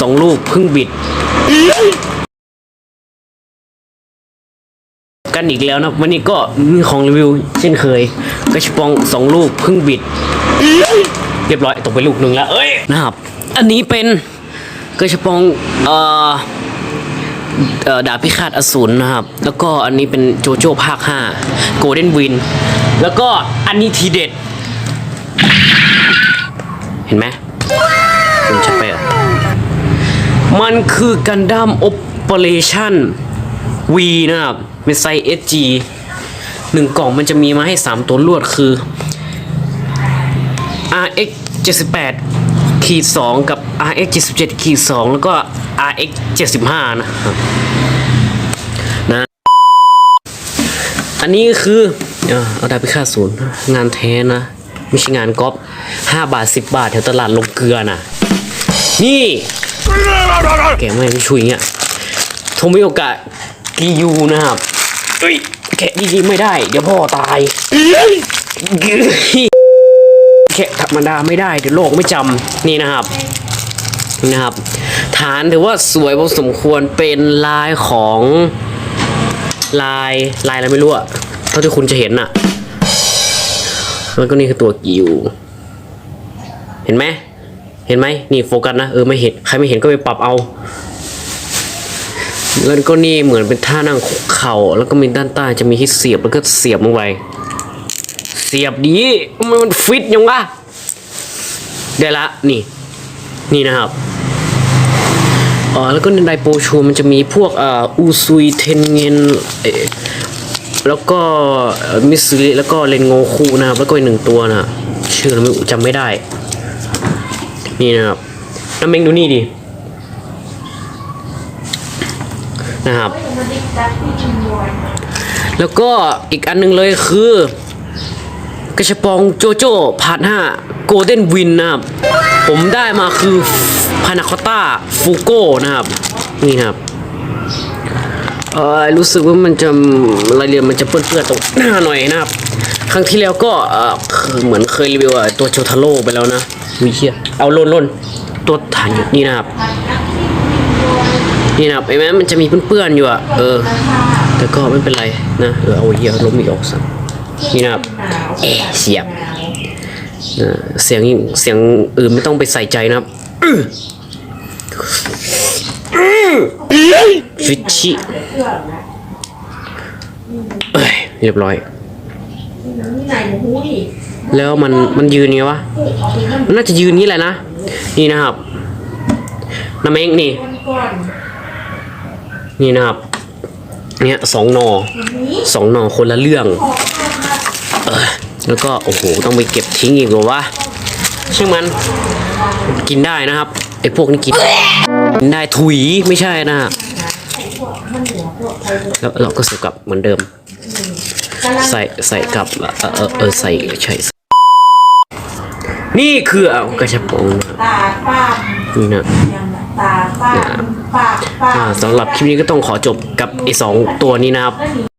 สองลูกเพึ่งบิด กันอีกแล้วนะวันนี้ก็มีของรีวิว เช่นเคยกระชบปองสองลูกเพึ่งบิด เรียบร้อยตกไปลูกหนึ่งแล้วเอ้ยนะครับ อันนี้เป็นกระชบปองเอ่อเอ่อดาบพิฆาตอสูรนะครับ แล้วก็อันนี้เป็นโจโจ้ภาค5โกลเด้นวิน แล้วก็อันนี้ทีเด็ด เห็นไหมชัดไปเหรอ มันคือกันดั้มโอเปอเรชั่น V นะครับเป็นไซส์ SG หนึ่งกล่องมันจะมีมาให้ 3 ตัวลวดคือ RX 78ขีด2กับ RX 77ขีด2แล้วก็ RX 75 นะครับนะ อันนี้คือเอ่อเอาดาบพิฆาศูนย์ งานแท้นะ ไม่ใช่งานก๊อป5บาท 10 บาทแถวตลาดลงเกลือน่ะนี่ แกไม่ไม่ช่วยอย่างเงี้ยโทมิโอกะกิยูนะครับเอ้ยแกะดีๆไม่ได้ เดี๋ยวพ่อตายแกะธรรมดาไม่ได้ เดี๋ยวโลกไม่จำนี่นะครับนี่นะครับ ฐานถือว่าสวยพอสมควรเป็นลายของลายลายอะไรไม่รู้อะเท่าที่คุณจะเห็นน่ะแล้วก็นี่คือตัวกิว เห็นไหม เห็นไหมนี่โฟกัสนะเออไม่เห็น ใครไม่เห็นก็ไปปรับเอาแล้วก็นี่เหมือนเป็นท่านั่งเข่าแล้วก็มีด้านใต้จะมีที่เสียบแล้วก็เสียบลงไปเสียบดีมันฟิตยังวะได้ละนี่นี่นะครับอ๋อแล้วก็ในไดโปรชูมันจะมีพวกอ่าอูซุยเทนเงินเออแล้วก็มิสซิลิแล้วก็เลนโงคูนะครับแล้วก็อีกหนึ่งตัวนะชื่อเราไม่จำไม่ได้ นี่นะครับน้ำเมงดูนี่ดินะครับ แล้วก็อีกอันหนึงเลยคือกระชบปองโจโจ้พาร์ทห้าโกลเด้นวินนะครับ ผมได้มาคือพานาคอต้าฟูโก้นะครับ นี่ครับเออรู้สึกว่ามันจะรายเอียดมันจะเปื้อนๆตรงหน้าหน่อยนะครับ ครั้งที่แล้วก็เออคือเหมือนเคยรีวิวตัวโชทาโร่ไปแล้วนะ วิเชียเอาล่นล่นตัวฐานอยู่นี่นะครับ นี่นะครับเห็นไหมมันจะมีเปื้อนๆอยู่อะเออ แต่ก็ไม่เป็นไรนะเออเอาเหี้ยล้มอีกออกซะนี่นะครับเอเสียบเสียงเสียงอื่นไม่ต้องไปใส่ใจนะครับฟิชชี่เรียบร้อย แล้วมันมันยืนไงวะมันน่าจะยืนนี้แหละนะ นี่นะครับน้ำเองนี่ นี่นะครับ เนี่ยสองหนอสองหนอคนละเรื่องเออแล้วก็โอ้โหต้องไปเก็บทิ้งอีกเหรอวะช่างมันกินได้นะครับไอ้พวกนี้กินกินได้ถุยไม่ใช่นะฮะแล้วเราก็เสียบกลับเหมือนเดิม ใส่ใส่กลับเออเออเออใส่ใช่นี่คือเอากระชับปองนะครับตาป้ามนี่นะตาป้ามปากป้าอ่ามสำหรับคลิปนี้ก็ต้องขอจบกับไอ้สองตัวนี้นะครับแล้วหนี